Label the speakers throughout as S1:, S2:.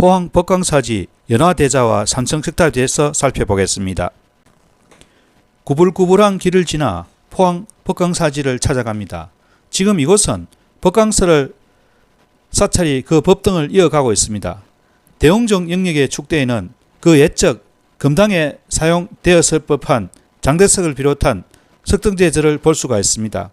S1: 포항 법광사지 연화대자와 삼성석탑에 대해서 살펴보겠습니다. 구불구불한 길을 지나 포항 법광사지를 찾아갑니다. 지금 이곳은 법광서를 사찰이 그 법등을 이어가고 있습니다. 대웅정 영역의 축대에는 그 옛적 금당에 사용되었을 법한 장대석을 비롯한 석등제절을 볼 수가 있습니다.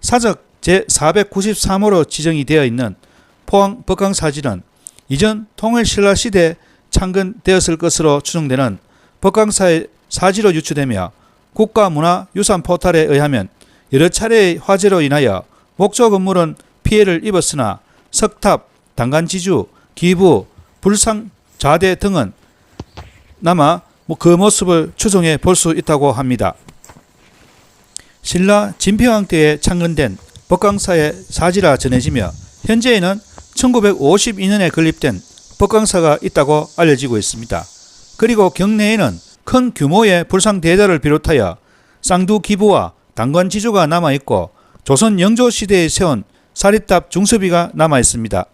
S1: 사적 제493호로 지정이 되어 있는 포항 법광사지는 이전 통일신라 시대 창건되었을 것으로 추정되는 법광사의 사지로 유추되며 국가문화유산 포탈에 의하면 여러 차례의 화재로 인하여 목조 건물은 피해를 입었으나 석탑, 단간지주, 기부, 불상, 좌대 등은 남아 뭐그 모습을 추정해 볼 수 있다고 합니다. 신라 진평왕 때에 창건된 법광사의 사지라 전해지며 현재에는 1952년에 건립된 법광사가 있다고 알려지고 있습니다. 그리고 경내에는 큰 규모의 불상 대자를 비롯하여 쌍두 기부와 당관 지주가 남아 있고 조선 영조 시대에 세운 사립탑 중섭이가 남아 있습니다.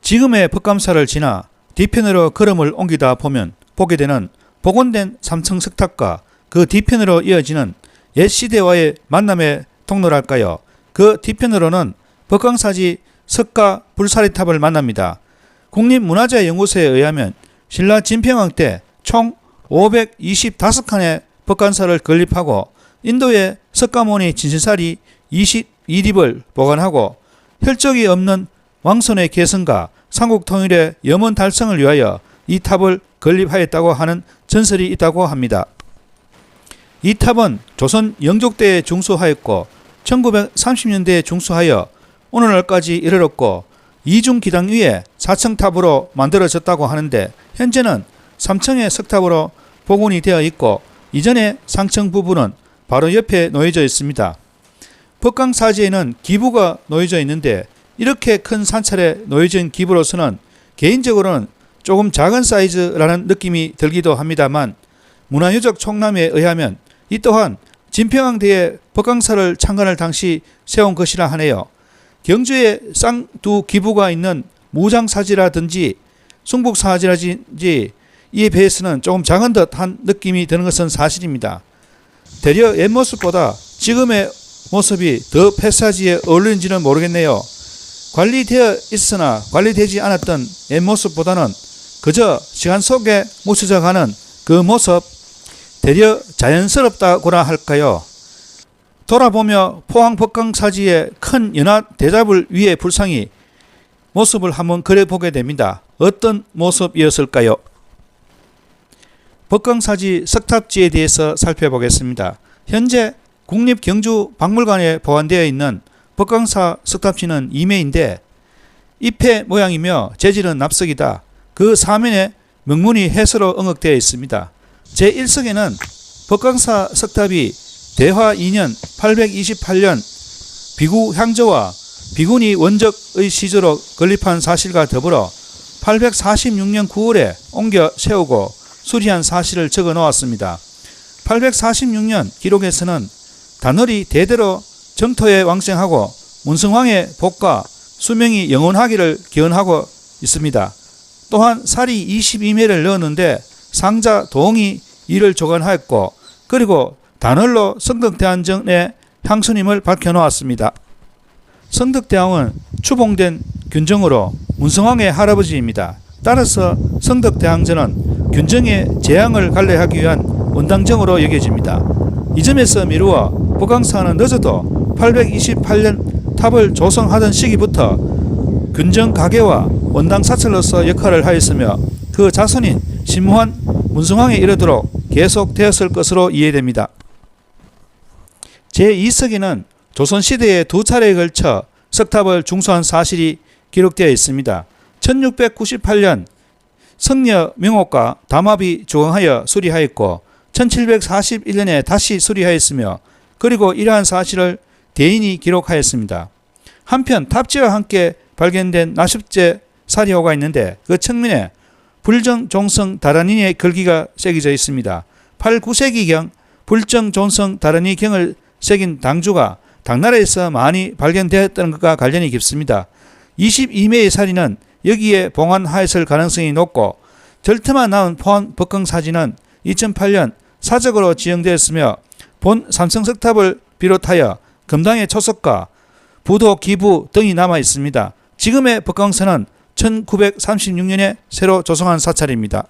S1: 지금의 법감사를 지나 뒤편으로 걸음을 옮기다 보면 보게 되는 복원된 삼층 석탑과 그 뒤편으로 이어지는 옛 시대와의 만남의 통로랄까요. 그 뒤편으로는 법광사지 석가 불사리탑을 만납니다. 국립문화재연구소에 의하면 신라 진평왕 때 총 525칸의 법관사를 건립하고 인도의 석가모니 진실살이 22립을 보관하고 혈족이 없는 왕손의 계승과 삼국 통일의 염원 달성을 위하여 이 탑을 건립하였다고 하는 전설이 있다고 합니다. 이 탑은 조선 영족 때에 중수하였고 1930년대에 중수하여 오늘날까지 이르렀고 이중 기당 위에 4층 탑으로 만들어졌다고 하는데 현재는 3층의 석탑으로 복원이 되어 있고 이전의 상층 부분은 바로 옆에 놓여져 있습니다. 법강 사지에는 기부가 놓여져 있는데 이렇게 큰 산찰에 놓여진 기부로서는 개인적으로는 조금 작은 사이즈라는 느낌이 들기도 합니다만 문화유적 총람에 의하면 이 또한 진평항대에 법강사를 창건할 당시 세운 것이라 하네요. 경주에 쌍두 기부가 있는 무장사지라든지 숭북사지라든지 이에 비해서는 조금 작은 듯한 느낌이 드는 것은 사실입니다. 대려 옛 모습보다 지금의 모습이 더 패사지에 어울리는지는 모르겠네요. 관리되어 있으나 관리되지 않았던 옛 모습보다는 그저 시간 속에 묻혀져 가는 그 모습 대려 자연스럽다고나 할까요? 돌아보며 포항 법강 사지의 큰 연화 대잡을 위에 불상이 모습을 한번 그려보게 됩니다. 어떤 모습이었을까요? 법강사지 석탑지에 대해서 살펴보겠습니다. 현재 국립경주박물관에 보관되어 있는 법강사 석탑지는 2매인데 잎의 모양이며 재질은 납석이다. 그 사면에 명문이 해서로 응억되어 있습니다. 제1석에는 법강사 석탑이 대화 2년 828년 비구 향저와 비군이 원적의 시조로 건립한 사실과 더불어 846년 9월에 옮겨 세우고 수리한 사실을 적어 놓았습니다. 846년 기록에서는 단월이 대대로 정토에 왕생하고 문성왕의 복과 수명이 영원하기를 기원하고 있습니다. 또한 살이 22매를 넣었는데 상자 도홍이 이를 조관하였고 그리고 단월로 성덕대안정의 향수님을 밝혀놓았습니다. 성덕대왕은 추봉된 균정으로 문성왕의 할아버지입니다. 따라서 성덕대왕전은 균정의 재앙을 갈래하기 위한 원당정으로 여겨집니다. 이 점에서 미루어 복강사는 늦어도 828년 탑을 조성하던 시기부터 균정 가계와 원당 사찰로서 역할을 하였으며 그 자손인 심무한 문성왕에 이르도록 계속되었을 것으로 이해됩니다. 제2석에는 조선시대에 두 차례에 걸쳐 석탑을 중수한 사실이 기록되어 있습니다. 1698년 성녀 명옥과 담합이 조강하여 수리하였고 1741년에 다시 수리하였으며 그리고 이러한 사실을 대인이 기록하였습니다. 한편 탑지와 함께 발견된 나십제 사리호가 있는데 그 측면에 불정 종성 다란이의 글귀가 새겨져 있습니다. 8, 9세기경 불정 종성 다란이 경을 새긴 당주가 당나라에서 많이 발견되었다는 것과 관련이 깊습니다. 22매의 살인은 여기에 봉안하였을 가능성이 높고 절트만 나온 포항 법강 사진은 2008년 사적으로 지정되었으며 본 삼성 석탑을 비롯하여 금당의 초석과 부도 기부 등이 남아 있습니다. 지금의 법강선은 1936년에 새로 조성한 사찰입니다.